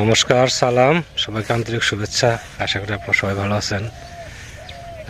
নমস্কার, সালাম। সবাইকে আন্তরিক শুভেচ্ছা। আশা করি আপনারা সবাই ভালো আছেন।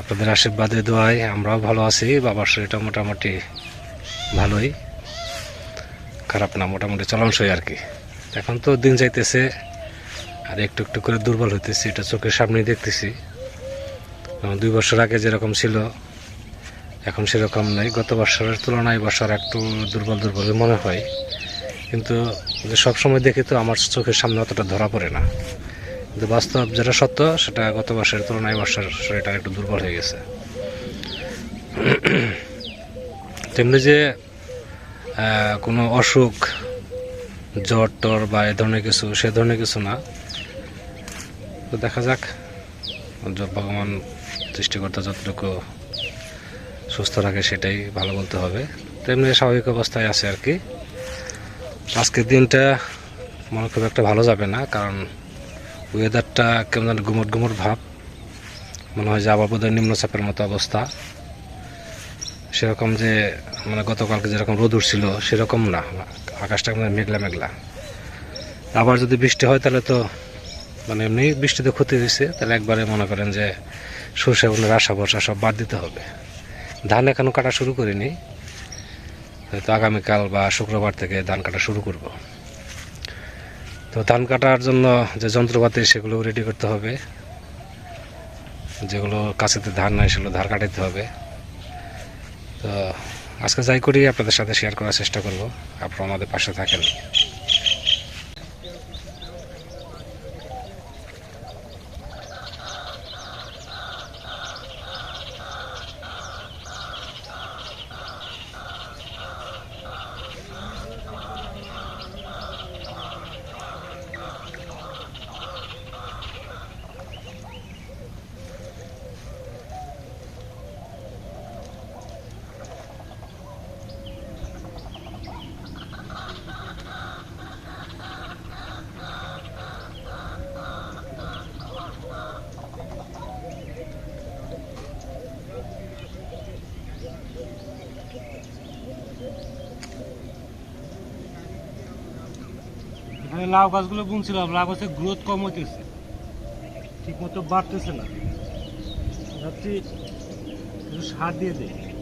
আপনাদের আশীর্বাদে, দোয়ায় আমরাও ভালো আছি। বাবার শরীরটা মোটামুটি ভালোই। খারাপ না, মোটামুটি চলনসই আর কি। এখন তো দিন যাইতেছে আর একটু একটু করে দুর্বল হইতেছি। এটা চোখের সামনেই দেখতেছি। দুই বছর আগে যেরকম ছিল, এখন সেরকম নেই। গত বছরের তুলনায় বছর একটু দুর্বল দুর্বল মনে হয়। কিন্তু যে সবসময় দেখি তো আমার চোখের সামনে অতটা ধরা পড়ে না। কিন্তু বাস্তব যেটা সত্য, সেটা গত বছরের তুলনায় বছর শরীরটা একটু দুর্বল হয়ে গেছে। তেমনি যে কোনো অসুখ, জ্বর, টর বা এ ধরনের কিছু, সে ধরনের কিছু না। তো দেখা যাক ভগবান সৃষ্টিকর্তা যতটুকু সুস্থ রাখে সেটাই ভালো বলতে হবে। তেমনি স্বাভাবিক অবস্থায় আছে আর কি। আজকের দিনটা মনে খুব একটা ভালো যাবে না, কারণ ওয়েদারটা কেমন যেন গুমট গুমট ভাব। মনে হয় যে আবার বোধহয় নিম্নচাপের মতো অবস্থা। সেরকম যে মানে গতকালকে যেরকম রোদ উঠছিল, সেরকম না। আকাশটা মানে মেঘলা মেঘলা। আবার যদি বৃষ্টি হয়, তাহলে তো মানে এমনি বৃষ্টিতে ক্ষতি হয়েছে। তাহলে একবারে মনে করেন যে সর্ষে বোনের আশা বর্ষা সব বাদ দিতে হবে। ধান এখনও কাটা শুরু করিনি? হয়তো আগামীকাল বা শুক্রবার থেকে ধান কাটা শুরু করব। তো ধান কাটার জন্য যে যন্ত্রপাতি, সেগুলো রেডি করতে হবে। যেগুলো কাছেতে ধান নাই, সেগুলো ধার কাটাতে হবে। তো আজকে যাই করি, আপনাদের সাথে শেয়ার করার চেষ্টা করব। আপনারা আমাদের পাশে থাকেন। লাউ গাছগুলো বুনছিলাম লাউ গাছের গ্রোথ কম হইতেছে। ঠিক মতো বাড়তেছে না। ভাবছি সার দিয়ে দেয়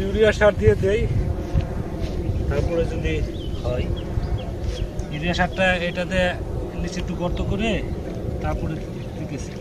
ইউরিয়া সার দিয়ে দেই। তারপরে যদি হয়, ইউরিয়া সারটা এটাতে নিচে একটু গর্ত করে তারপরে দিতেছি।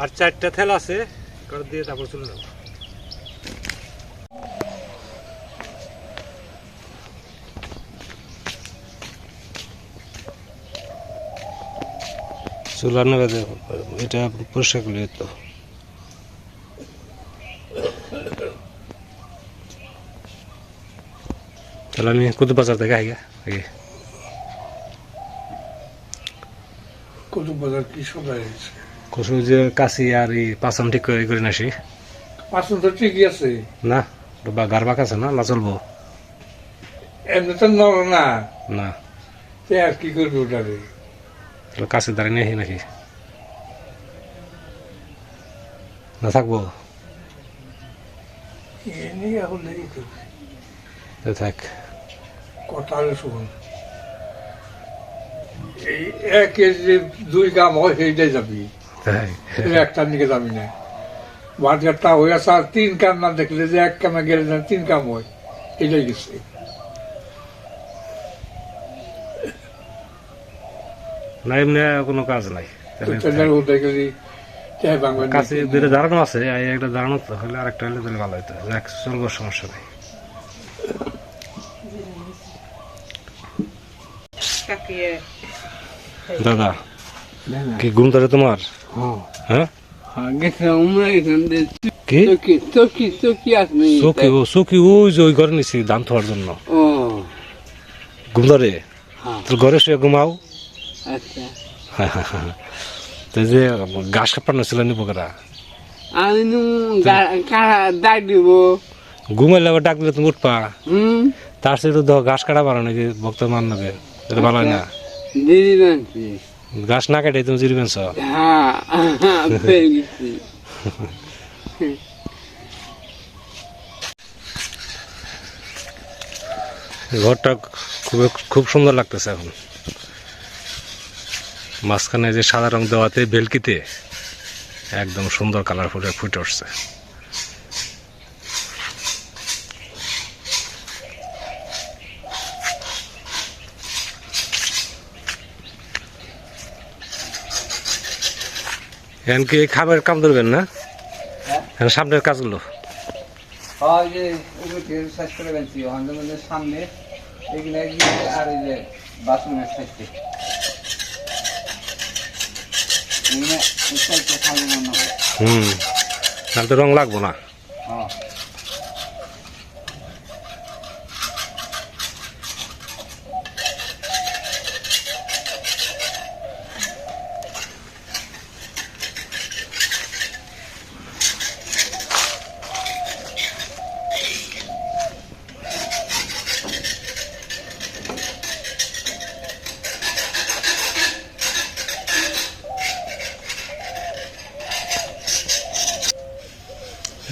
আর চারটা থেল আছে করে দিয়ে তারপর চলে যাব। চুলা নেবে দে, এটা পরিষ্কার তো তাহলে আমি কুতুব বাজার থেকে আগে আগে। কত বাজার কি সবাই আছে? কসু যে কাশি আর এই পাসাম ঠিক করে করে নাসি। পাঁচশো তো ঠিকই আছে। না বা গার বাঁক আছে না না চলবো? এমনি তো নর না। না। সে আর কি করবে ওটারে? তাহলে কাছে দাঁড়িয়ে নেই নাকি না থাকব? তো। থাক। কথা শুনুন এই এক কেজি দুই কাম হয় সেইটাই যাবি। তাই? এই একটা নিকে যাবি না। বাজারটা হয়ে আসা আর তিন কাম না দেখলে যে এক কামে গেলে না তিন কাম হয়। এটাই গেছে। না এমনি কোনো কাজ নাই। কাছে দুটো দাঁড়ানো আছে একটা তো হলে আরেকটা হলে তাহলে ভালো হতো চলবো সমস্যা নেই। দাদা কি ঘুম ধরে তোমার? হ্যাঁ? কি? চকি ও চকি ওই যে ওই ঘরে নিছি ধান থোয়ার জন্য। ঘুম ধরে? হ্যাঁ। তোর ঘরে শুয়ে ঘুমাও। আচ্ছা। তো যে ঘাস কাপড় ছিল নি পোকেরা আমি নু কারা ডাক দিব। ঘুমাইলে আবার ডাক দিলে তুমি উঠপা তার সাথে তো ঘাস কাটা পারো নাকি ভক্ত মান নেবে ভালো হয় না বানছি ঘাস না কাটে, তুমি জিরবেন গেছি ঘরটা খুব খুব সুন্দর লাগতেছে এখন। মাঝখানে যে সাদা রং দেওয়াতে বেলকিতে একদম সুন্দর কালারফুল ফুটে উঠছে। এখন কি খাবার কাম ধরবেন না? এখন সামনের কাজগুলো। হয় সামনে আর এই যে বাথরুমের সাইডে। হয়। হুম তাহলে তো রং লাগবো না। হ্যাঁ।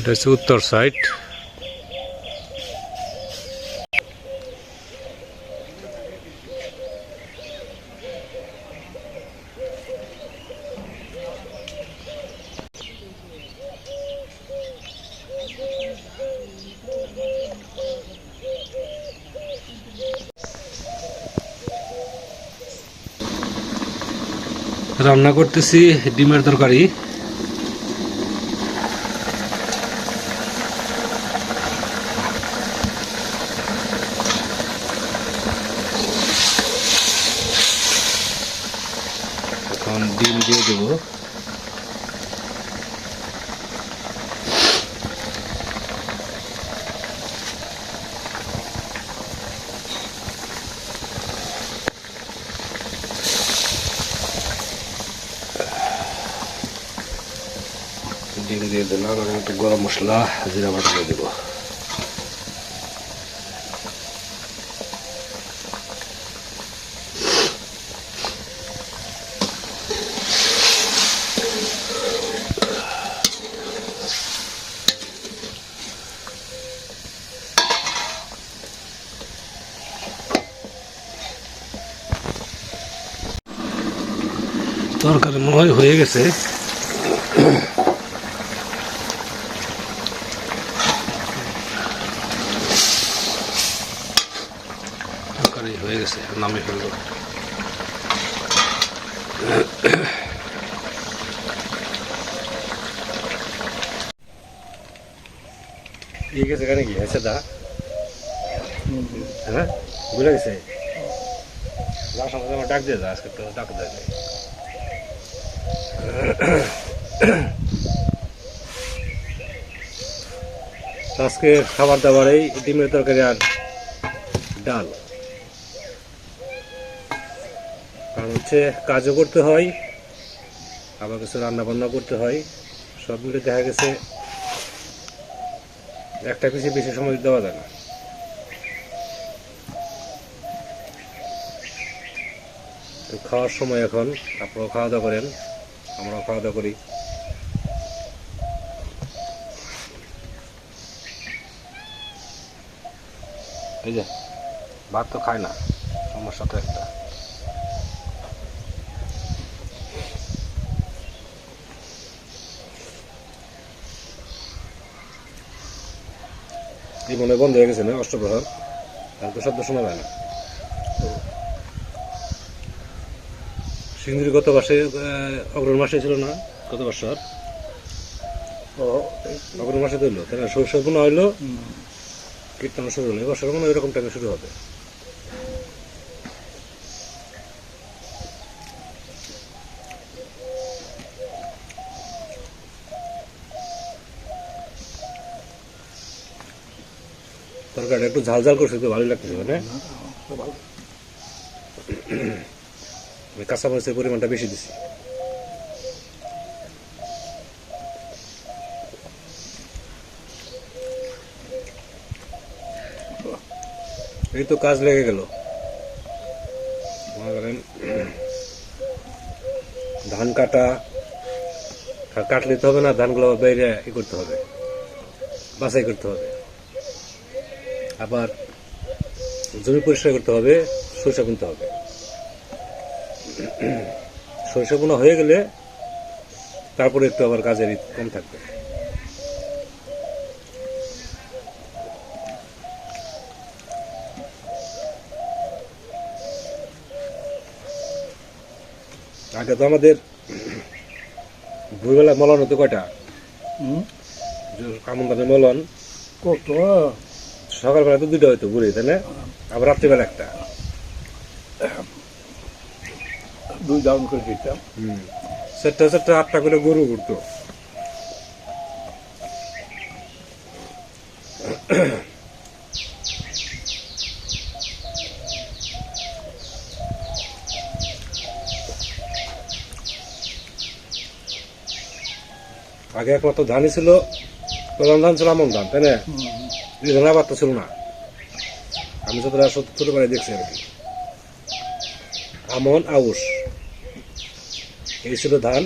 এটা হচ্ছে উত্তর সাইড। রান্না করতেছি ডিমের তরকারি এখন ডিম দিয়ে দেবো ডিম দিয়ে দিলাম আর একটু গরম মশলা জিরা বাটা দিয়ে দেবো। তরকারি মনে হয় হয়ে গেছে তরকারি হয়ে গেছে নামে ফেলব ঠিক আছে কেন কি? হয়েছে দা। হ্যাঁ? বুঝে গেছে? ডাক দিয়ে যা আজকে তো ডাক দেয় আজকে খাবার দাবার এই ডিমের তরকারি আর ডাল। কারণ হচ্ছে কাজও করতে হয়, আবার কিছু রান্না বান্না করতে হয়। সব মিলে দেখা গেছে একটা পিসে বেশি সময় দেওয়া যায় না। খাওয়ার সময় এখন আপনারাও খাওয়া দাওয়া করেন, আমরাও খাওয়া দাওয়া করি। এই যে, ভাত তো খায় না, সমস্যা তো একটা। এই মনে বন্ধ হয়ে গেছে না অষ্টপ্রহর। আর তো শব্দ শোনা যায় না। সিন্ধুরি গত মাসে অগ্রহণ মাসে ছিল না? গত বছর। ও অগ্রহণ মাসে তো হইল। তাই না হইল কীর্তন শুরু হলো। এবছর মনে হয় এরকম টাইমে শুরু হবে। তরকারিটা একটু ঝাল ঝাল করছে তো ভালোই লাগতেছে মানে আমি কাঁচামরিচের পরিমাণটা বেশি দিছি। এই তো কাজ লেগে গেল। ধান কাটা, কাটলে তো হবে না, ধানগুলো বাইরে ই করতে হবে, বাছাই করতে হবে। আবার জমি পরিষ্কার করতে হবে সরিষা বুনতে হবে। সরিষা বোনা হয়ে গেলে তারপরে একটু আবার কাজের কম থাকবে। আগে তো আমাদের ভোরবেলা মলন হতো কয়টা? আমন ধানের মলন। কত? সকালবেলা তো দুইটা হয়তো ঘুরে তাই না? আবার রাত্রিবেলা একটা। দুই ডাউন করে দিতাম। চারটা চারটা আটটা করে গরু ঘুরতো। আগে একমাত্র ধানই ছিল প্রধান ধান ছিল আমন ধান তাই না? ধান ছিল না। আমি যতটা ছোট ছোটবেলায় দেখছি আর কি। আমন আউশ। এই ছিল ধান।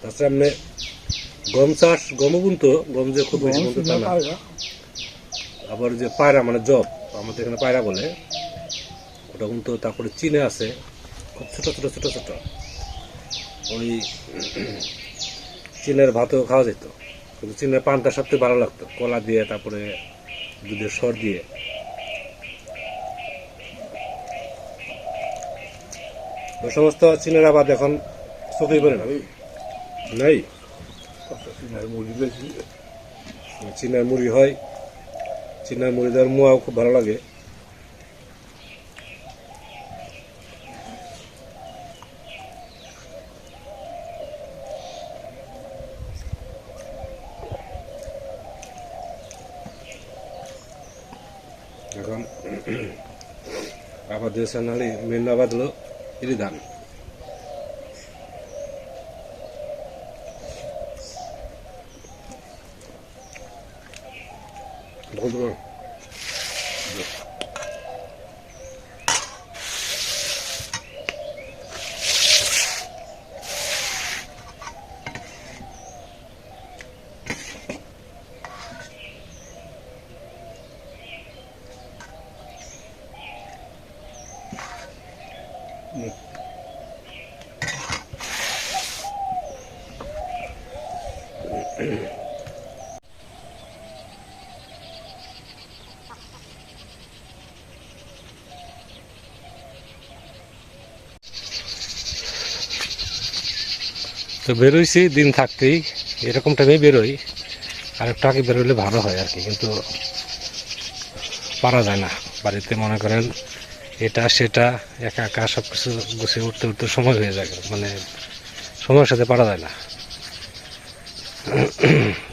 তার সামনে গম চাষ গমও বুনতো। গম যে খুব বেশি বুনতো তা না আবার যে পায়রা মানে জব আমাদের এখানে পায়রা বলে ওটা কিন্তু তারপরে চীনে আছে। খুব ছোট ছোট ছোট ছোট। ওই চীনের ভাতও খাওয়া যেত। কিন্তু চীনের পানটা সবচেয়ে ভালো লাগতো। কলা দিয়ে তারপরে দুধের সর দিয়ে। ওই সমস্ত চীনের আবাদ এখন চোখেই পড়ে না। নেই। চীনের মুড়ি হয়। চীনের মুড়ি দেওয়ার মোয়াও খুব ভালো লাগে। এখন আবাদ দিয়েছে নাহলে মেন আবাদ হলো তো বেরোইছি, দিন থাকতেই। এরকম টাইমে বেরোই। আর একটু আগে বেরোলে ভালো হয় আর কি, কিন্তু পারা যায় না। বাড়িতে মনে করেন এটা, সেটা, একা একা সব কিছু গুছিয়ে উঠতে উঠতে সময় হয়ে যায় মানে সময়ের সাথে পারা যায় না।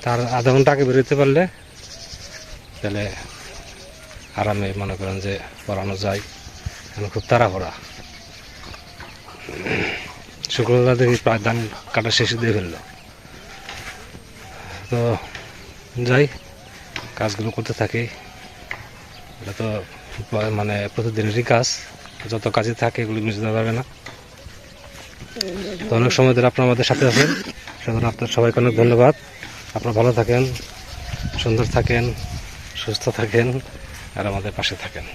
তার আধা ঘণ্টা আগে বেরোতে পারলে তাহলে আরামে মনে করেন যে পড়ানো যায় খুব তাড়াহুড়া। শুক্রবার দেখি প্রায় ধান কাটা শেষে দিয়ে ফেলল। তো যাই, কাজগুলো করতে থাকি। এটা তো মানে প্রতিদিনেরই কাজ। যত কাজে থাকে, এগুলো মিশে দেওয়া যাবে না। তো অনেক সময় ধরে আপনারা আমাদের সাথে আছেন। সেজন্য আপনার সবাইকে অনেক ধন্যবাদ। আপনারা ভালো থাকেন, সুন্দর থাকেন, সুস্থ থাকেন, আর আমাদের পাশে থাকেন।